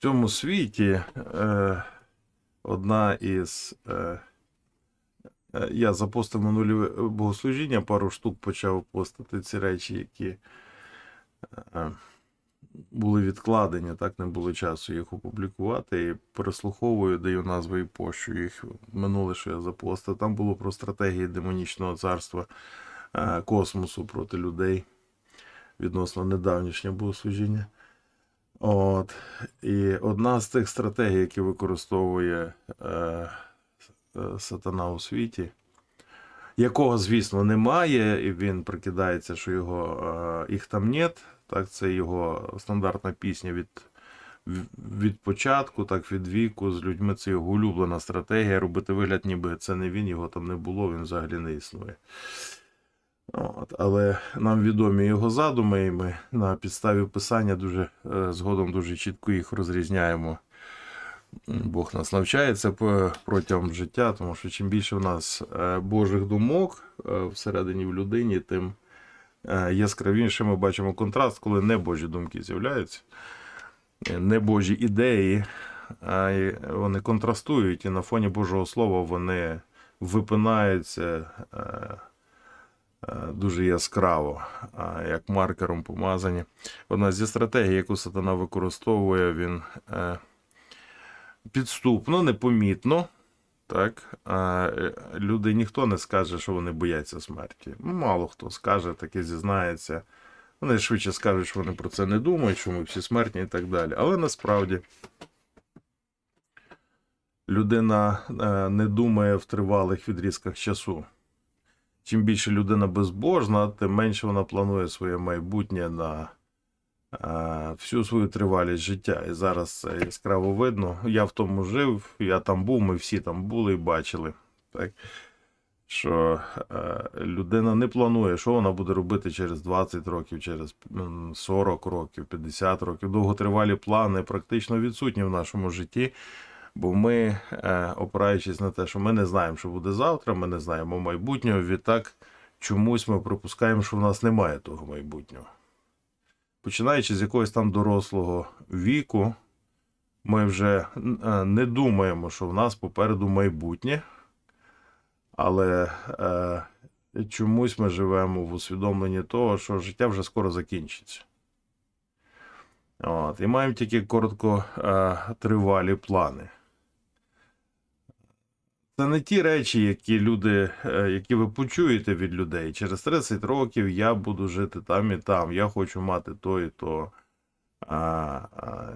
цьому світі е, одна із. Е, е, я запостив минулі богослужіння, пару штук почав постити ці речі, які е, були відкладені, так не було часу їх опублікувати. І переслуховую, даю назви і пощу їх минуле, що я запостив. Там було про стратегії демонічного царства е, космосу проти людей відносно недавнішнього богослужіння. От. І одна з тих стратегій, які використовує е, е, сатана у світі, якого, звісно, немає, і він прикидається, що його е, їх там нет. Так, це його стандартна пісня від, від початку, так від віку з людьми. Це його улюблена стратегія. Робити вигляд, ніби це не він, його там не було, він взагалі не існує. От, але нам відомі його задуми, і ми на підставі писання дуже е, згодом дуже чітко їх розрізняємо. Бог нас навчається протягом життя, тому що чим більше в нас е, Божих думок е, всередині в людині, тим яскравіше ми бачимо контраст, коли не Божі думки з'являються, е, не Божі ідеї, вони контрастують, і на фоні Божого Слова вони випинаються. Дуже яскраво, як маркером помазані. Одна зі стратегій, яку сатана використовує, він е, підступно, непомітно. Так, е, люди ніхто не скаже, що вони бояться смерті. Мало хто скаже, таке зізнається. Вони швидше скажуть, що вони про це не думають, що ми всі смертні і так далі. Але насправді людина е, не думає в тривалих відрізках часу. Чим більше людина безбожна, тим менше вона планує своє майбутнє на всю свою тривалість життя. І зараз це яскраво видно. Я в тому жив, я там був, ми всі там були і бачили. Так? Що е, людина не планує, що вона буде робити через 20 років, через м, 40 років, 50 років. Довготривалі плани практично відсутні в нашому житті. Бо ми, е, опираючись на те, що ми не знаємо, що буде завтра, ми не знаємо майбутнього, відтак чомусь ми припускаємо, що в нас немає того майбутнього. Починаючи з якогось там дорослого віку, ми вже е, не думаємо, що в нас попереду майбутнє, але е, чомусь ми живемо в усвідомленні того, що життя вже скоро закінчиться. От, і маємо тільки короткотривалі плани. Це не ті речі, які люди, е, які ви почуєте від людей. Через 30 років я буду жити там і там. Я хочу мати то і то. А, а,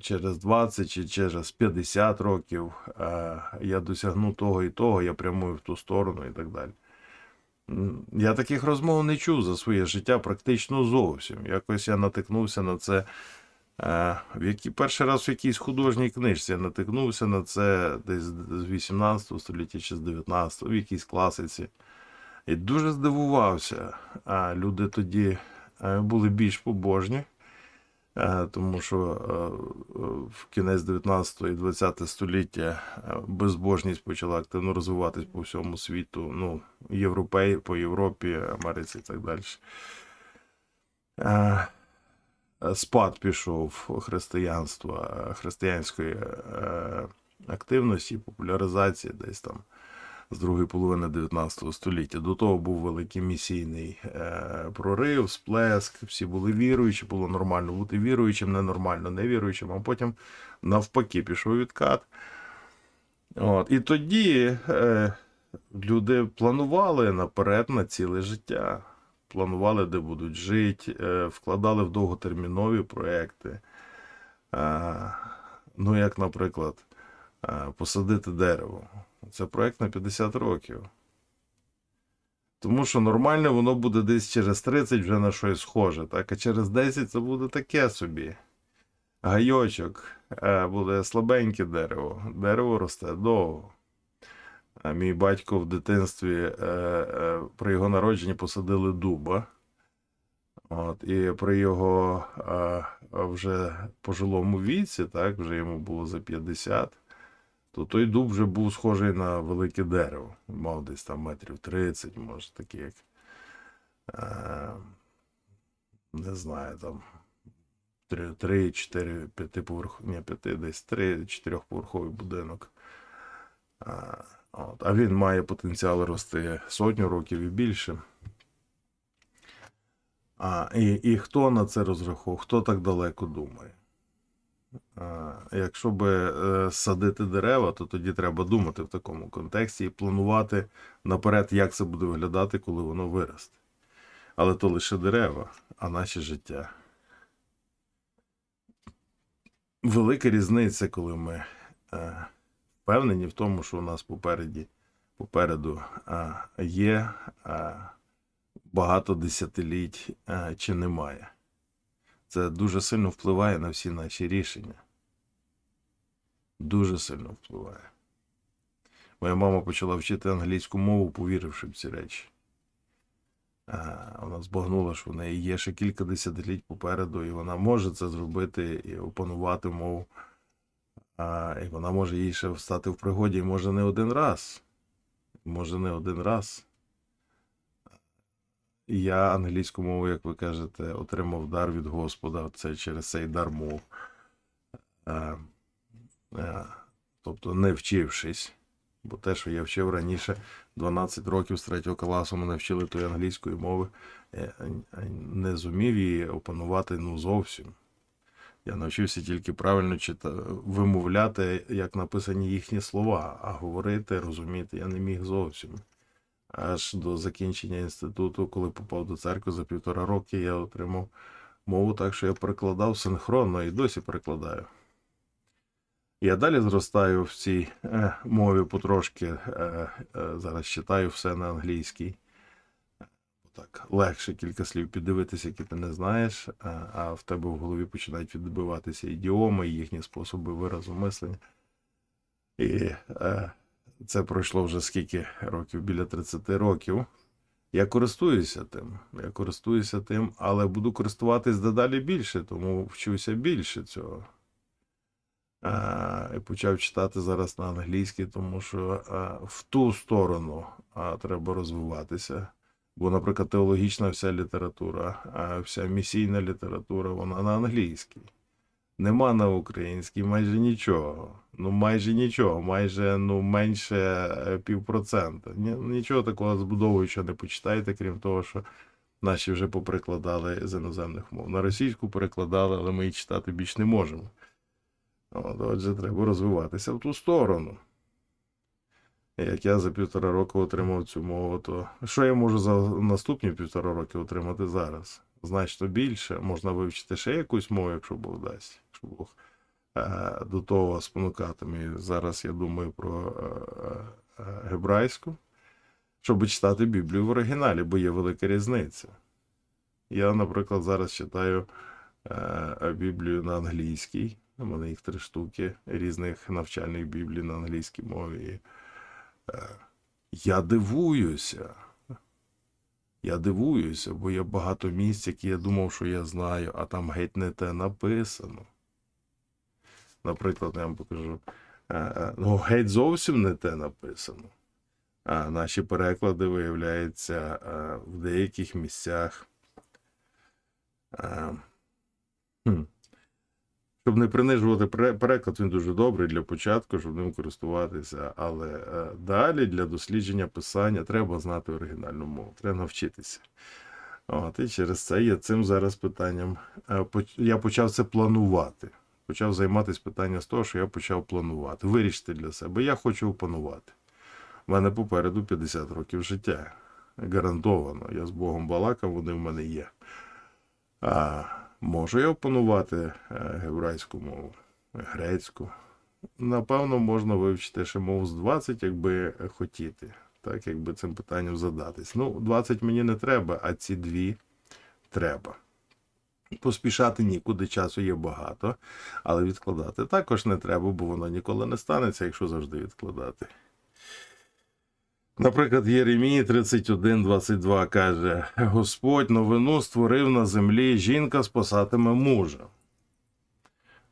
через 20 чи через 50 років а, я досягну того і того, я прямую в ту сторону і так далі. Я таких розмов не чув за своє життя практично зовсім. Якось я натикнувся на це. В які перший раз в якійсь художній книжці я натикнувся на це десь з 18 століття чи з 19 в якійсь класиці. І дуже здивувався. А люди тоді е, були більш побожні, е, тому що е, в кінець 19 і 20 століття безбожність почала активно розвиватись по всьому світу, ну, європей, по Європі, Америці і так далі. Спад пішов християнства, християнської е, активності, популяризації десь там з другої половини 19 століття. До того був великий місійний е, прорив, сплеск, всі були віруючі, було нормально бути віруючим, ненормально невіруючим, а потім навпаки пішов відкат. От. І тоді е, люди планували наперед на ціле життя. Планували, де будуть жити, е, вкладали в довготермінові проекти. Е, ну, як, наприклад, е, посадити дерево. Це проект на 50 років. Тому що нормально воно буде десь через 30 вже на щось схоже, так? а через 10 це буде таке собі. Гайочок, буде слабеньке дерево. Дерево росте довго. Мій батько в дитинстві е, е, при його народженні посадили дуба. От, і при його е, вже пожилому віці, так, вже йому було за 50, то той дуб вже був схожий на велике дерево. Мав десь там метрів 30, може, такі як. Не знаю, там три, три, чотири, п'ятиповерх, ні, п'яти, десь три, чотирьохповерховий будинок. От, а він має потенціал рости сотню років і більше. А, і, і хто на це розраховував, хто так далеко думає? А, якщо би е, садити дерева, то тоді треба думати в такому контексті і планувати наперед, як це буде виглядати, коли воно виросте. Але то лише дерева, а наше життя. Велика різниця, коли ми е, впевнені в тому, що у нас попереді, попереду є е, багато десятиліть чи немає. Це дуже сильно впливає на всі наші рішення. Дуже сильно впливає. Моя мама почала вчити англійську мову, повіривши в ці речі. Вона збагнула, що в неї є ще кілька десятиліть попереду, і вона може це зробити і опанувати мову. А, і вона може їй ще встати в пригоді, може не один раз. Може не один раз. Я англійську мову, як ви кажете, отримав дар від Господа. Це через цей дар мов. Е, е, тобто не вчившись. Бо те, що я вчив раніше, 12 років з 3 класу мене вчили тої англійської мови, не зумів її опанувати ну зовсім. Я навчився тільки правильно чита... вимовляти, як написані їхні слова, а говорити, розуміти я не міг зовсім. Аж до закінчення інституту, коли попав до церкви за півтора роки, я отримав мову так, що я перекладав синхронно і досі перекладаю. Я далі зростаю в цій е, мові потрошки. Е, е, зараз читаю все на англійській. Так, легше кілька слів піддивитися, які ти не знаєш, е, а в тебе в голові починають відбиватися ідіоми, їхні способи виразу мислення. І е, це пройшло вже скільки років, біля 30 років. Я користуюся тим. Я користуюся тим, але буду користуватись дедалі більше, тому вчуся більше цього. Е, і почав читати зараз на англійській, тому що в ту сторону треба розвиватися. Бо, наприклад, теологічна вся література, а вся місійна література, вона на англійській. Нема на українській майже нічого. Ну, майже нічого, майже ну, менше е, півпроцента. Нічого такого збудовуючого не почитаєте, крім того, що наші вже поприкладали з іноземних мов. На російську перекладали, але ми її читати більш не можемо. От, отже, треба розвиватися в ту сторону. Як я за півтора року отримав цю мову, то що я можу за наступні півтора роки отримати зараз? Значно більше. Можна вивчити ще якусь мову, якщо Бог дасть. Якщо Бог е, до того спонукатиме. Зараз я думаю про е, е, гебрайську, щоб читати Біблію в оригіналі, бо є велика різниця. Я, наприклад, зараз читаю Біблію на англійській. У мене їх три штуки різних навчальних біблій на англійській мові. Я дивуюся. Я дивуюся, бо є багато місць, які я думав, що я знаю, а там геть не те написано. Наприклад, я вам покажу. Е, е, Ну, геть зовсім не те написано. А наші переклади, виявляється, е, в деяких місцях. хм, щоб не принижувати переклад, він дуже добрий для початку, щоб ним користуватися. Але е, далі для дослідження писання треба знати оригінальну мову, треба навчитися. От, і через це я цим зараз питанням. е, Я почав це планувати. Почав займатися питанням з того, що я почав планувати. Вирішити для себе. Я хочу опанувати. У мене попереду 50 років життя. Гарантовано. Я з Богом балакав, вони в мене є. А, можу я опанувати е, гебрайську мову, грецьку. Напевно, можна вивчити ще мов з 20, якби хотіти, так, якби цим питанням задатись. Ну, 20 мені не треба, а ці дві треба. Поспішати нікуди, часу є багато, але відкладати також не треба, бо воно ніколи не станеться, якщо завжди відкладати. Наприклад, Єремії 31.22 каже: Господь новину створив на землі, жінка спасатиме мужа.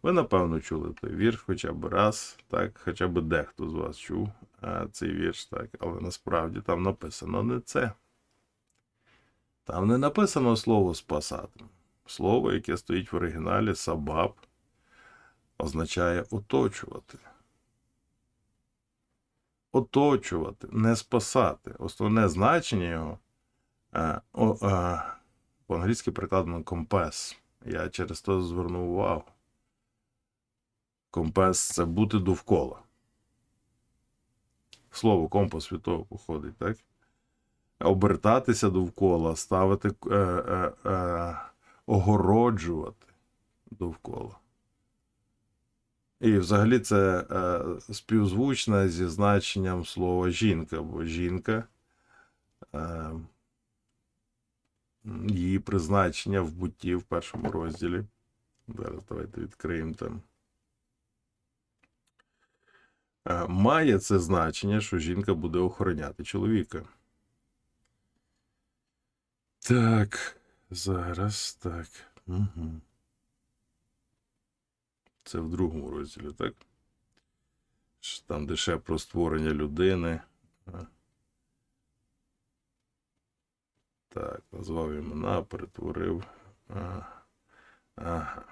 Ви, напевно, чули той вірш хоча б раз, так, хоча б дехто з вас чув а, цей вірш, так, але насправді там написано не це. Там не написано слово спасатиме. Слово, яке стоїть в оригіналі сабаб, означає оточувати. Оточувати, не спасати. Основне значення його е, е, по-англійськи перекладено компас. Я через то звернув увагу. Компас це бути довкола. Слово компас від того походить, так? Обертатися довкола, ставити, е, е, е, огороджувати довкола. І взагалі це е, співзвучне зі значенням слова жінка, бо жінка. Е, її призначення в бутті в першому розділі. Зараз давайте відкриємо там. Е, Має це значення, що жінка буде охороняти чоловіка. Так, зараз так. Угу. Це в другому розділі, так? Там, де ще про створення людини. Е. Так, назвав імена, перетворив. А, Ага.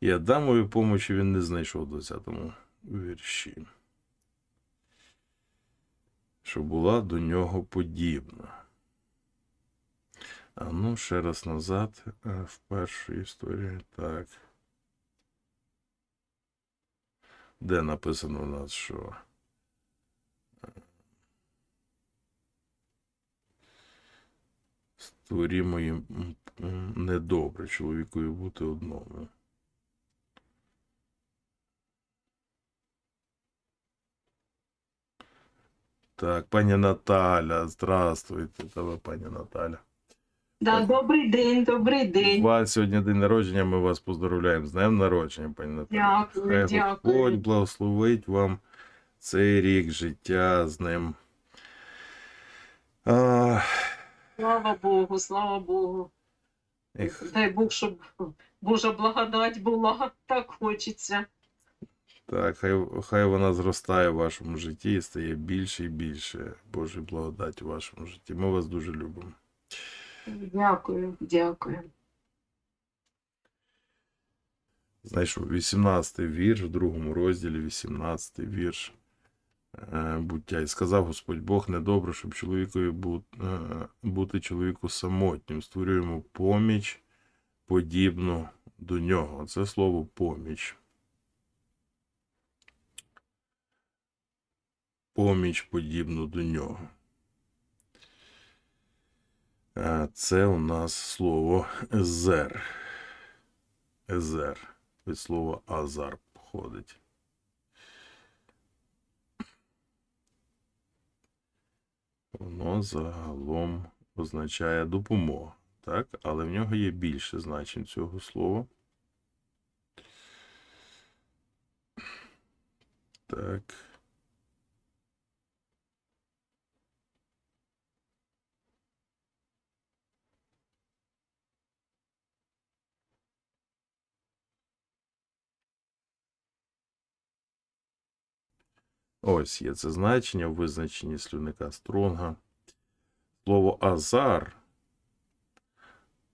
І Адамові помочі він не знайшов в 20-му вірші. Що була до нього подібна. А ну, ще раз назад, е, в першу історію. Так. Де написано у нас, що. Створімо їм недобре чоловікові бути одному. Так, пані Наталя, здравствуйте, тебе, пані Наталя. Да, добрий день, добрий день. У вас сьогодні день народження, ми вас поздоровляємо з днем народження, пані Наталя. Дякую, Хай дякую. Господь благословить вам цей рік життя з ним. А, Слава Богу, слава Богу. ех, Дай Бог, щоб Божа благодать була, так хочеться. Так, хай, хай вона зростає в вашому житті і стає більше і більше. Божої благодать у вашому житті. Ми вас дуже любимо. Дякую, дякую. Знайшов 18-й вірш, в другому розділі 18-й вірш е, буття. І сказав Господь Бог, недобре, щоб чоловікові е, бути чоловіку самотнім. Створюємо поміч подібну до нього. Це слово поміч. Поміч подібну до нього. Це у нас слово езер. Езер від слова азар походить. Воно загалом означає допомога, так? Але в нього є більше значень цього слова. Так. Ось є це значення в визначенні слівника Стронга. Слово азар,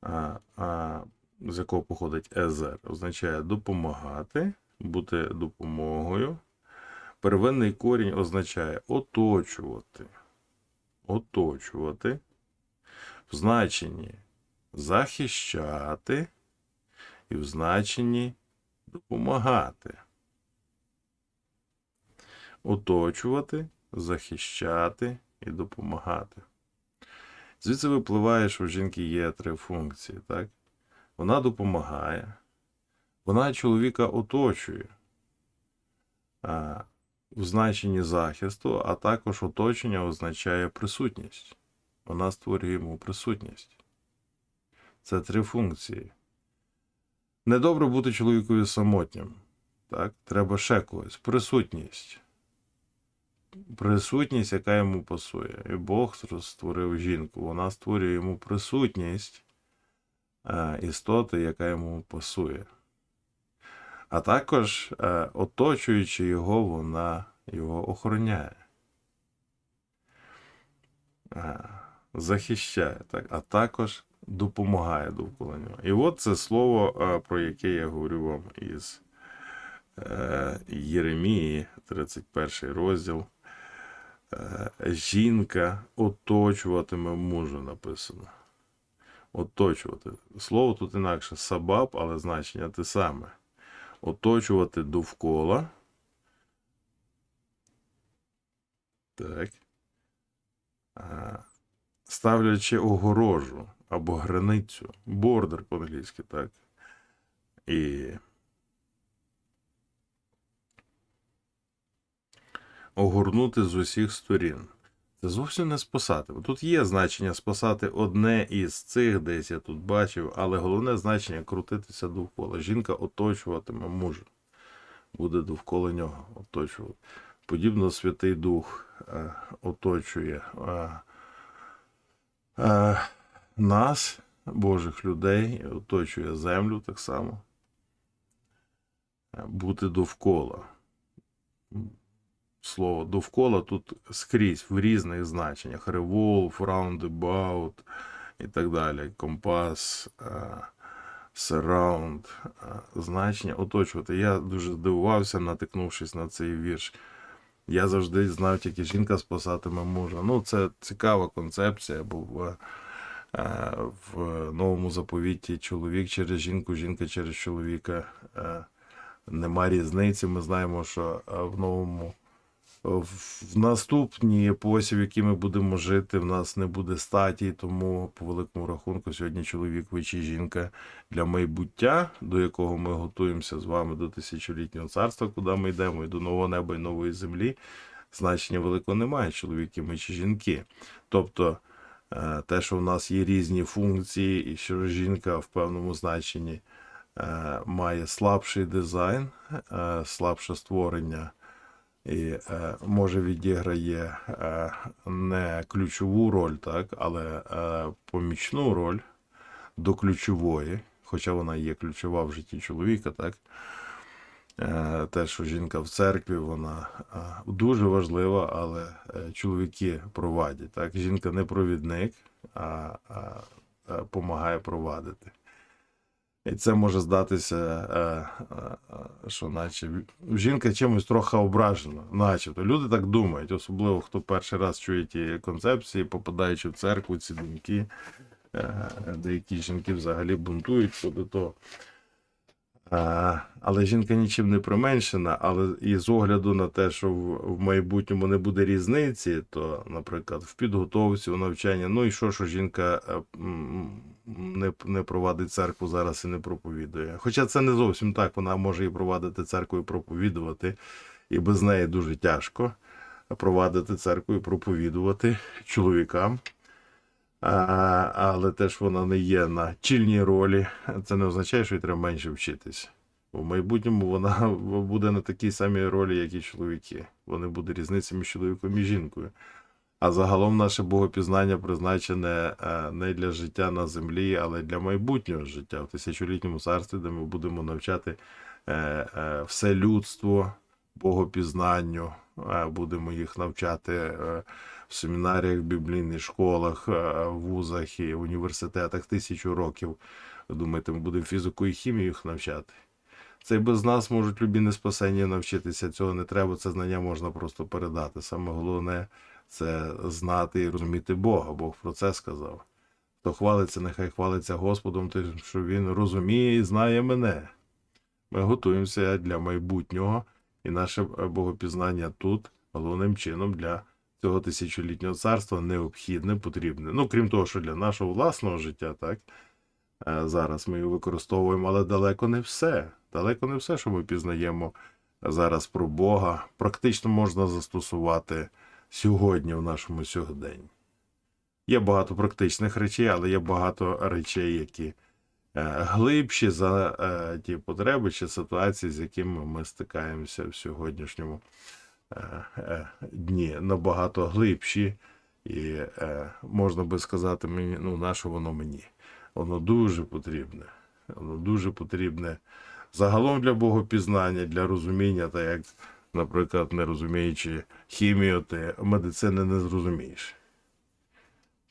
а, а, з якого походить езер, означає допомагати, бути допомогою. Первинний корінь означає оточувати. Оточувати. В значенні захищати і в значенні допомагати оточувати, захищати і допомагати. Звідси випливає, що в жінки є три функції, так? Вона допомагає, вона чоловіка оточує в значенні захисту, а також оточення означає присутність. Вона створює йому присутність. Це три функції. Недобре бути чоловікові самотнім. Так? Треба ще когось. Присутність присутність, яка йому пасує. І Бог створив жінку. Вона створює йому присутність е, істоти, яка йому пасує. А також, е, оточуючи його, вона його охороняє. А, захищає, так, а також допомагає довкола нього. І от це слово, про яке я говорю вам із е, Єремії, 31 розділ. Е, жінка оточуватиме мужа написано. Оточувати. Слово тут інакше сабаб, але значення те саме. Оточувати довкола. Так. Ставлячи огорожу або границю. Бордер по-англійськи, так. І огорнути з усіх сторін. Це зовсім не спасати. Тут є значення спасати одне із цих, десь я тут бачив, але головне значення крутитися довкола. Жінка оточуватиме мужа, буде довкола нього оточувати. Подібно Святий Дух е, оточує е, е, нас, Божих людей, оточує землю так само. Е, Бути довкола слово довкола тут скрізь в різних значеннях: revolve, roundabout і так далі. Компас, е, surround, е, значення оточувати. Я дуже здивувався, натикнувшись на цей вірш. Я завжди знав, тільки жінка спасатиме мужа. Ну, це цікава концепція, бо в, е, в новому заповіті чоловік через жінку, жінка через чоловіка. е, Нема різниці. Ми знаємо, що е, в новому в наступній епосі, в якій ми будемо жити, в нас не буде статі, тому по великому рахунку сьогодні чоловік ви чи жінка для майбуття, до якого ми готуємося з вами до тисячолітнього царства, куди ми йдемо, і до нового неба і нової землі. Значення великого немає, чоловіки ми чи жінки. Тобто е, те, що в нас є різні функції, і що жінка в певному значенні е, має слабший дизайн, е, слабше створення і е, може відіграє е, не ключову роль, так, але е, помічну роль до ключової, хоча вона є ключова в житті чоловіка, так. Те, що жінка в церкві, вона дуже важлива, але чоловіки провадять. Так? Жінка не провідник, а допомагає провадити. І це може здатися, е, е, що наче жінка чимось трохи ображена, начебто. Люди так думають, особливо хто перший раз чує ті концепції, попадаючи в церкву, ці думки. Е, Деякі жінки взагалі бунтують щодо того. Але жінка нічим не применшена, але і з огляду на те, що в, в майбутньому не буде різниці, то, наприклад, в підготовці, у навчанні, ну і що, що жінка е, не, не провадить церкву зараз і не проповідує. Хоча це не зовсім так, вона може і провадити церкву і проповідувати, і без неї дуже тяжко провадити церкву і проповідувати чоловікам. Але теж вона не є на чільній ролі. Це не означає, що їй треба менше вчитись. У майбутньому вона буде на такій самій ролі, як і чоловіки. Вони будуть різниця між чоловіком і жінкою. А загалом наше богопізнання призначене е, не для життя на землі, але для майбутнього життя в тисячолітньому царстві, де ми будемо навчати е, е, все людство богопізнанню, будемо їх навчати в семінаріях, біблійних школах, е, вузах і університетах тисячу років. Думаєте, ми будемо фізику і хімію їх навчати? Це і без нас можуть любі неспасення навчитися. Цього не треба, це знання можна просто передати. Саме головне це знати і розуміти Бога. Бог про це сказав. Хто хвалиться, нехай хвалиться Господом, тим, що він розуміє і знає мене. Ми готуємося для майбутнього, і наше богопізнання тут головним чином для цього тисячолітнього царства необхідне, потрібне. Ну, крім того, що для нашого власного життя, так е, зараз ми його використовуємо, але далеко не все. Далеко не все, що ми пізнаємо зараз про Бога, практично можна застосувати сьогодні в нашому сьогоденні. Є багато практичних речей, але є багато речей, які е, глибші за е, ті потреби чи ситуації, з якими ми стикаємося в сьогоднішньому дні. Набагато глибші, і е, можна би сказати мені, ну, на що воно мені? Воно дуже потрібне. Воно дуже потрібне загалом для богопізнання, для розуміння, так як наприклад, не розуміючи хімію, ти медицини не зрозумієш.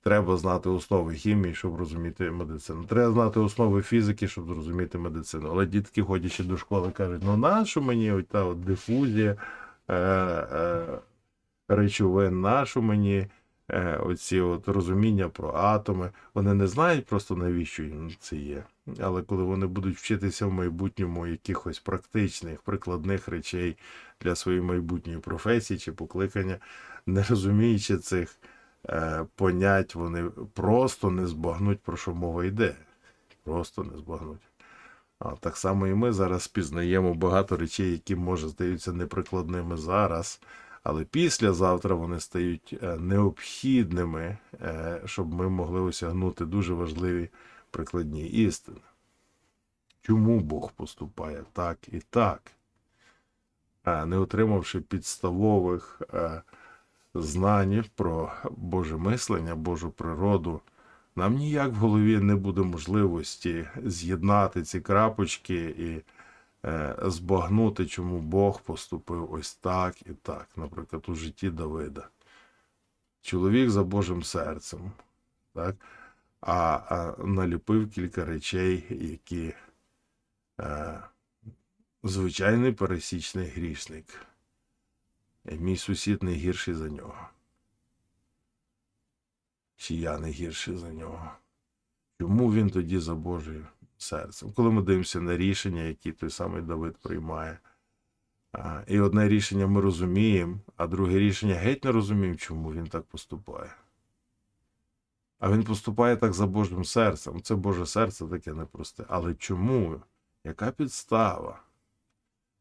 Треба знати основи хімії, щоб розуміти медицину. Треба знати основи фізики, щоб зрозуміти медицину. Але дітки, ходячи до школи, кажуть: ну нащо мені от та от дифузія е, е, речовин, нащо мені е, оці от розуміння про атоми. Вони не знають просто навіщо їм це є. Але коли вони будуть вчитися в майбутньому якихось практичних, прикладних речей для своєї майбутньої професії чи покликання, не розуміючи цих е, понять, вони просто не збагнуть, про що мова йде. Просто не збагнуть. Так само і ми зараз пізнаємо багато речей, які може здаються неприкладними зараз, але післязавтра вони стають е, необхідними, е, щоб ми могли осягнути дуже важливі прикладні істини. Чому Бог поступає так і так, не отримавши підставових е, знань про Боже мислення, Божу природу, нам ніяк в голові не буде можливості з'єднати ці крапочки і е, збагнути, чому Бог поступив ось так і так, наприклад, у житті Давида. Чоловік за Божим серцем, так? А, а наліпив кілька речей, які е, звичайний пересічний грішник. Мій сусід не гірший за нього. Чи я не гірший за нього? Чому він тоді за Божим серцем? Коли ми дивимося на рішення, які той самий Давид приймає. І одне рішення ми розуміємо, а друге рішення геть не розуміємо, чому він так поступає. А він поступає так за Божим серцем. Це Боже серце таке непросте. Але чому? Яка підстава?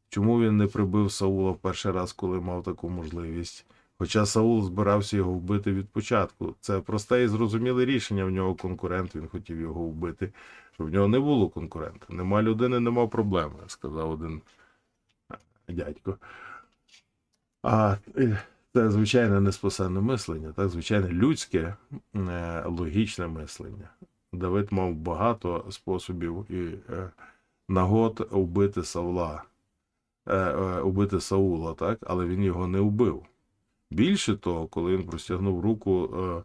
Чому він не прибив Саула в перший раз, коли мав таку можливість? Хоча Саул збирався його вбити від початку. Це просте і зрозуміле рішення. В нього конкурент, він хотів його вбити, щоб в нього не було конкурента. Нема людини, нема проблеми, сказав один дядько. А е, це звичайне неспасенне мислення, так, звичайне людське е, логічне мислення. Давид мав багато способів і е, нагод вбити Саула, е, вбити Саула, так, але він його не вбив. Більше того, коли він простягнув руку, е,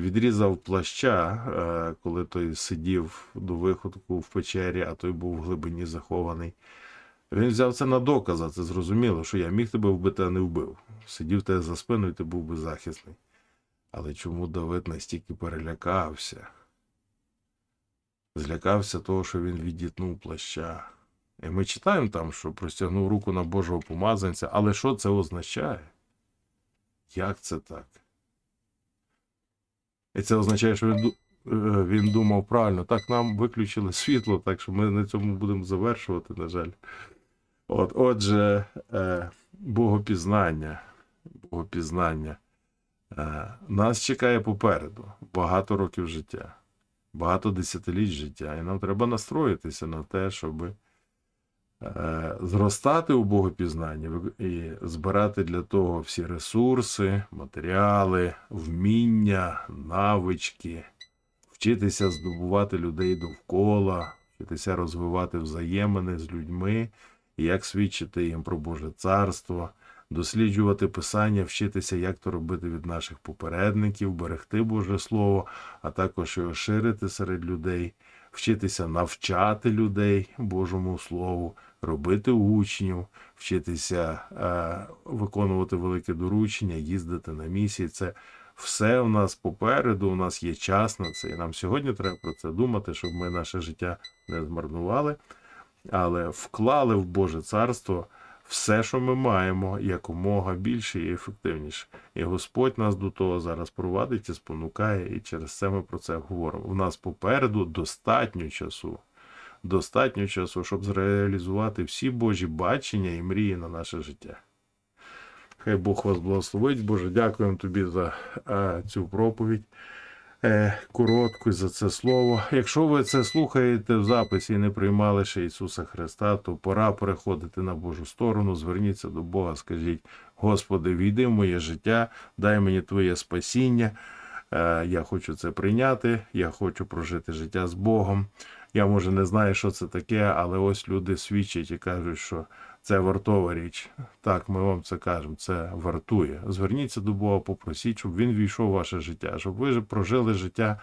відрізав плаща, е, коли той сидів до виходку в печері, а той був в глибині захований. Він взяв це на докази, це зрозуміло, що я міг тебе вбити, а не вбив. Сидів тебе за спиною, ти був беззахисний. Але чому Давид настільки перелякався? Злякався того, що він відітнув плаща. І ми читаємо там, що простягнув руку на Божого помазанця, але що це означає? Як це так? І це означає, що він, е, він думав правильно. Так, нам виключили світло, так що ми на цьому будемо завершувати, на жаль. От, отже, е, богопізнання. Богопізнання. Е, нас чекає попереду багато років життя, багато десятиліть життя. І нам треба настроїтися на те, щоб е, зростати у богопізнанні і збирати для того всі ресурси, матеріали, вміння, навички, вчитися здобувати людей довкола, вчитися розвивати взаємини з людьми, як свідчити їм про Боже царство, досліджувати писання, вчитися, як то робити від наших попередників, берегти Боже Слово, а також його ширити серед людей, вчитися навчати людей Божому Слову, робити учнів, вчитися е, виконувати велике доручення, їздити на місії. Це все у нас попереду, у нас є час на це. І нам сьогодні треба про це думати, щоб ми наше життя не змарнували, але вклали в Боже царство все, що ми маємо, якомога більше і ефективніше. І Господь нас до того зараз провадить і спонукає, і через це ми про це говоримо. У нас попереду достатньо часу. Достатньо часу, щоб зреалізувати всі Божі бачення і мрії на наше життя. Хай Бог вас благословить. Боже, дякуємо тобі за е, цю проповідь. Е, коротку за це слово. Якщо ви це слухаєте в записі і не приймали ще Ісуса Христа, то пора переходити на Божу сторону. Зверніться до Бога, скажіть: Господи, війди в моє життя, дай мені Твоє спасіння. Е, Я хочу це прийняти, я хочу прожити життя з Богом. Я може не знаю, що це таке, але ось люди свідчать і кажуть, що це вартова річ. Так, ми вам це кажемо, це вартує. Зверніться до Бога, попросіть, щоб він війшов в ваше життя, щоб ви прожили життя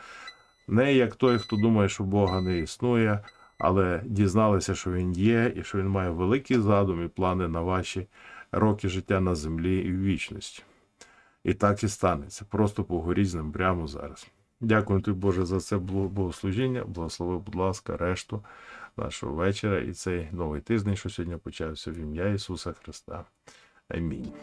не як той, хто думає, що Бога не існує, але дізналися, що він є, і що він має великий задум і плани на ваші роки життя на землі і в вічності. І так і станеться. Просто поговоріть з ним прямо зараз. Дякую тобі, Боже, за це богослужіння. Благослови, будь ласка, решту нашого вечора і цей новий тиждень, що сьогодні почався в ім'я Ісуса Христа. Амінь.